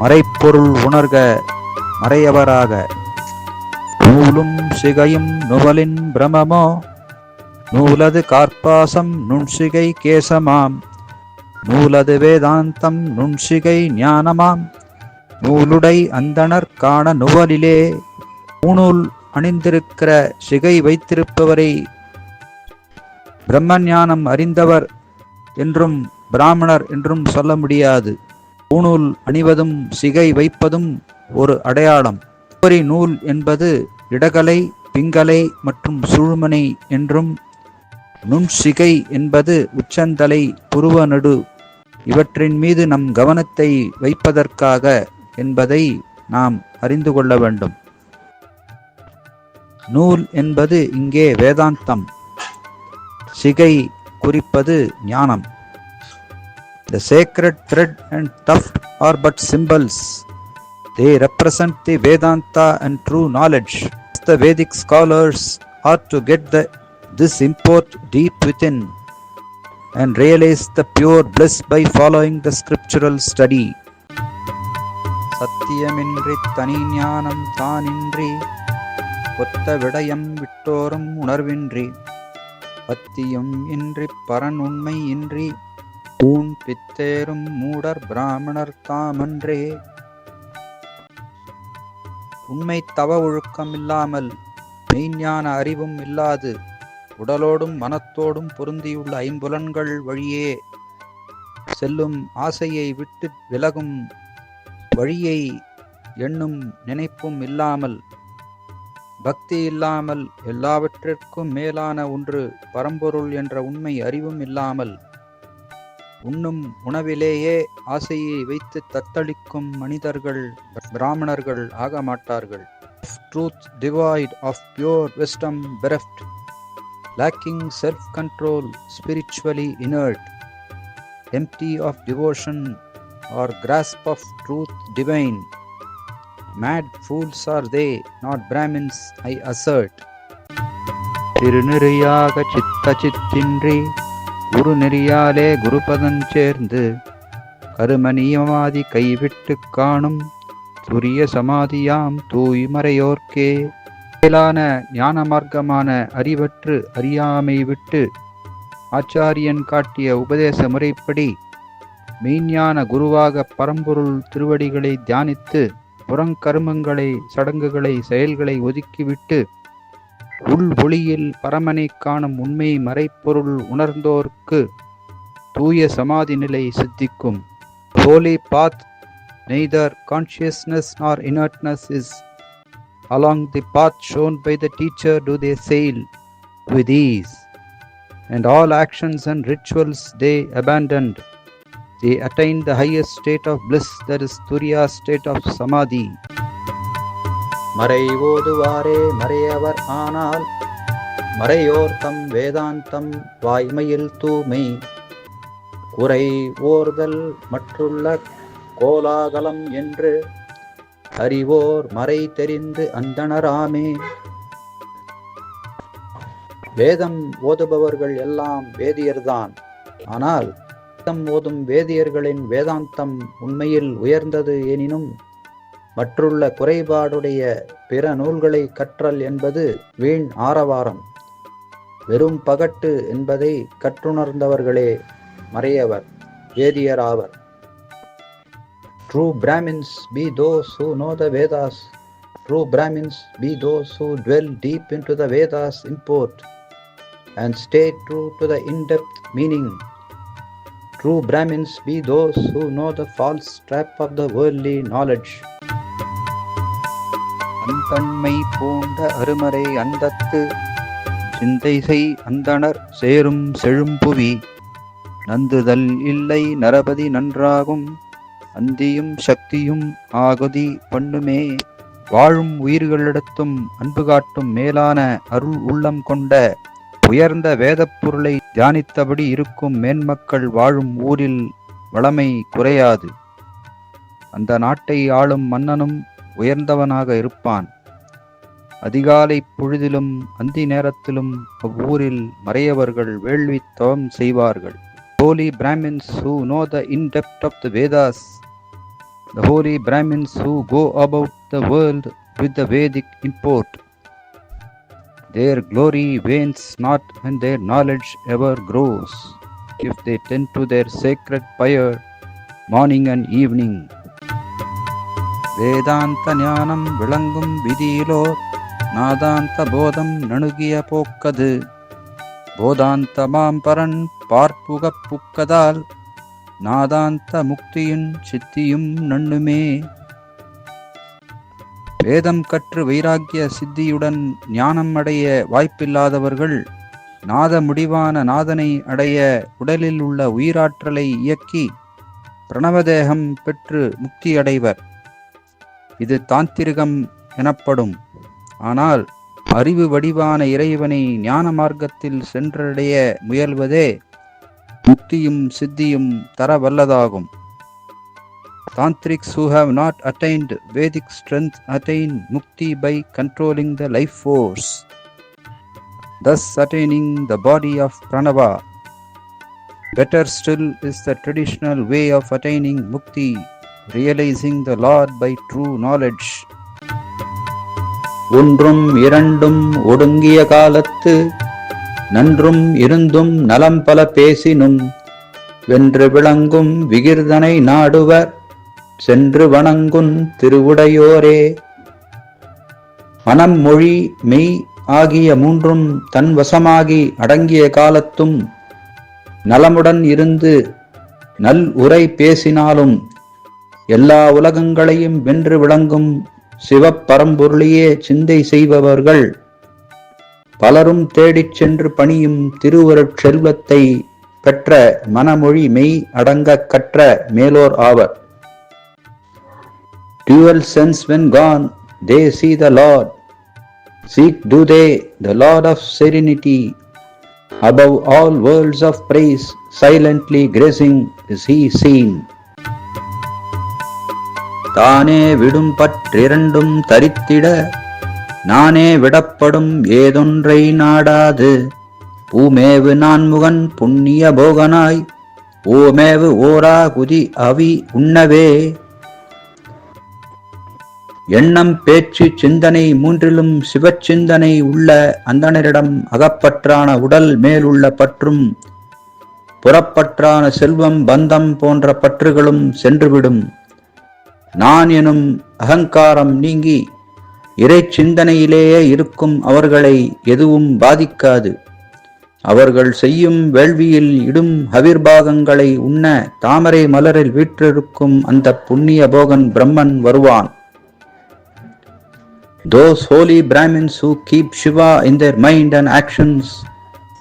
மறைப்பொருள் உணர்க மறையவராக. நூலும் சிகையும் நுவலின் பிரமமோ நூலது கார்ப்பாசம் நுண்சிகை கேசமாம். நூலது வேதாந்தம் நுண்சிகை ஞானமாம். நூலுடை அந்தணர் காண நுவலிலே பூணூல் அணிந்திருக்கிற சிகை வைத்திருப்பவரை பிரம்மஞானம் அறிந்தவர் என்றும் பிராமணர் என்றும் சொல்ல முடியாது. பூணூல் அணிவதும் சிகை வைப்பதும் ஒரு அடையாளம். உபரி நூல் என்பது இடகலை பிங்கலை மற்றும் சுழுமனை என்றும் நுண்சிகை என்பது உச்சந்தலை புருவ நடு இவற்றின் மீது நம் கவனத்தை வைப்பதற்காக என்பதை நாம் அறிந்து கொள்ள வேண்டும். நூல் என்பது இங்கே வேதாந்தம். சிகை குறிப்பது ஞானம். The sacred thread and tuft are but symbols. They represent the Vedanta and true knowledge. The Vedic scholars are to get the, this import deep within and realize the pure bliss by following the scriptural study. சத்தியமின்றி தனி ஞானம் தானின்றி ஒத்த விடயம் விட்டோரும் உணர்வின்றி பத்தியும் இன்றி பரன் உண்மை இன்றி ஊன் பித்தேரும் மூடர் பிராமணர் தாமன்றே. உண்மை தவ ஒழுக்கம் இல்லாமல் மெய்ஞான அறிவும் இல்லாது உடலோடும் மனத்தோடும் பொருந்தியுள்ள ஐம்புலன்கள் வழியே செல்லும் ஆசையை விட்டு விலகும் வழியை எண்ணும் நினைப்பும் இல்லாமல் பக்தி இல்லாமல் எல்லாவற்றிற்கும் மேலான ஒன்று பரம்பொருள் என்ற உண்மை அறிவும் இல்லாமல் உண்ணும் உணவிலேயே ஆசையை வைத்து தத்தளிக்கும் மனிதர்கள் பிராமணர்கள் ஆக மாட்டார்கள் truth devoid of pure wisdom bereft lacking self control spiritually inert empty of devotion or grasp of truth divine mad fools are they not Brahmins I assert திருநெறியாக சித்த சித்தின்றி குரு நெறியாலே குருபதன் சேர்ந்து கருமணியமாதி கைவிட்டு காணும் துரிய சமாதியாம் தூய்மறையோர்க்கே. மேலான ஞான மார்க்கமான அறிவற்று அறியாமை விட்டு ஆச்சாரியன் காட்டிய உபதேச முறைப்படி மெய்ஞான குருவாக பரம்பொருள் திருவடிகளை தியானித்து புறங்கருமங்களை சடங்குகளை செயல்களை ஒதுக்கிவிட்டு உள் ஒளியில் பரமனை காணும் உண்மை மறைப்பொருள் உணர்ந்தோர்க்கு தூய சமாதி நிலை சித்திக்கும் holy path neither consciousness or inertness is along the path shown by the teacher to they sail with ease and all actions and rituals they abandoned they attain the highest state of bliss there is turiya state of samadhi மறை ஓதுவாரே மறையவர் ஆனால் மறையோர் தம் வேதாந்தம் வாய்மையில் தூமை குறை ஓர்தல் மற்றுள்ள கோலாகலம் என்று அறிவோர் மறை தெரிந்து அந்தணராமே. வேதம் ஓதுபவர்கள் எல்லாம் வேதியர்தான். ஆனால் வேதம் ஓதும் வேதியர்களின் வேதாந்தம் உண்மையில் உயர்ந்தது எனினும் மற்றுள்ள குறைபாடுடைய பிற நூல்களை கற்றல் என்பது வீண் ஆரவாரம் வெறும் பகட்டு என்பதை கற்றுணர்ந்தவர்களே மறையவர் வேதியர் ஆவர் true Brahmins be those who know the Vedas true Brahmins be those who dwell deep in to the Vedas import and stay true to the in meaning true Brahmins be be those know the false trap of the வேர்ல்லி knowledge. அந்தன்மை பூண்ட அருமறை அந்தத்து சிந்தை செய் அந்தணர் சேரும் செழும்புவி நந்துதல் இல்லை நரபதி நன்றாகும் அந்தியும் சக்தியும் ஆகுதி பண்ணுமே வாழும் உயிர்களிடத்தும் அன்பு காட்டும் மேலான அருள் உள்ளம் கொண்ட உயர்ந்த வேதப் பொருளை தியானித்தபடி இருக்கும் மேன்மக்கள் வாழும் ஊரில் வளமை குறையாது. அந்த நாட்டை ஆளும் மன்னனும் உயர்ந்தவனாக இருப்பான் அதிகாலை பொழுதிலும் அந்தி நேரத்திலும் அவ்வூரில் மறையவர்கள் வேள்வி தவம் செய்வார்கள் holy Brahmins who know the in depth of the Vedas the holy Brahmins who go about the world with the Vedic import. Their glory wanes not and their knowledge ever grows if they tend to their sacred fire morning and evening. வேதாந்த ஞானம் விளங்கும் விதியிலோ நாதாந்த போதம் நணுகிய போக்கது. போதாந்தமாம் பரன் பார்ப்புகப் புக்கதால் நாதாந்த முக்தியும் சித்தியும் நண்ணுமே. வேதம் கற்று வைராக்கிய சித்தியுடன் ஞானம் அடைய வாய்ப்பில்லாதவர்கள் நாத முடிவான நாதனை அடைய உடலில் உள்ள உயிராற்றலை இயக்கி பிரணவதேகம் பெற்று முக்தி அடைவர் இது தாந்திரிகம் எனப்படும் ஆனால் அறிவு வடிவான இறைவனை ஞான மார்க்கத்தில் சென்றடைய முயல்வதே முக்தியும் சித்தியும் தர வல்லதாகும் tantrics who have not attained Vedic strength attain mukti by controlling the life force thus attaining the body of pranava better still is the traditional way of attaining mukti realising the Lord by true knowledge ஒன்றும் இரண்டும் ஒடுங்கிய காலத்து நன்றும் இருந்தும் நலம் பல பேசினும் வென்று விளங்கும் விகிர்தனை நாடுவர் சென்று வணங்குன் திருவுடையோரே. மனம் மொழி மெய் ஆகிய மூன்றும் தன் வசமாகி அடங்கிய காலத்தும் நலமுடன் இருந்து நல் உரை பேசினாலும் எல்லா உலகங்களையும் வென்று விளங்கும் சிவப்பரம்பொருளையே சிந்தை செய்பவர்கள் பலரும் தேடிச் சென்று பணியும் திருவருட் செல்வத்தை பெற்ற மனமொழி மெய் அடங்க கற்ற மேலோர் ஆவர் dual sense when can they see the Lord seek to they the Lord of serenity above all worlds of praise silently gracing is he seen தானே விடும் பற்றிரண்டும் தரித்திட நானே விடப்படும் ஏதொன்றை நாடாது. பூமேவு நான்முகன் புண்ணிய போகனாய் ஓமேவு ஓரா குதி அவி உண்ணவே. எண்ணம் பேச்சு சிந்தனை மூன்றிலும் சிவச்சிந்தனை உள்ள அந்தணரிடம் அகப்பற்றான உடல் மேலுள்ள பற்றும் புறப்பற்றான செல்வம் பந்தம் போன்ற பற்றுகளும் சென்றுவிடும். நான் எனும் அகங்காரம் நீங்கி இறை சிந்தனையிலேயே இருக்கும் அவர்களை எதுவும் பாதிக்காது. அவர்கள் செய்யும் வேள்வியில் இடும் ஹவிர்பாகங்களை உண்ண தாமரை மலரில் வீற்றிருக்கும் அந்த புண்ணிய போகன் பிரம்மன் வருவான். Those holy Brahmins who keep Shiva in their mind and actions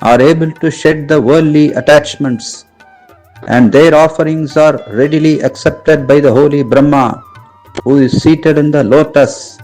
are able to shed the worldly attachments, and their offerings are readily accepted by the holy Brahma, who is seated in the lotus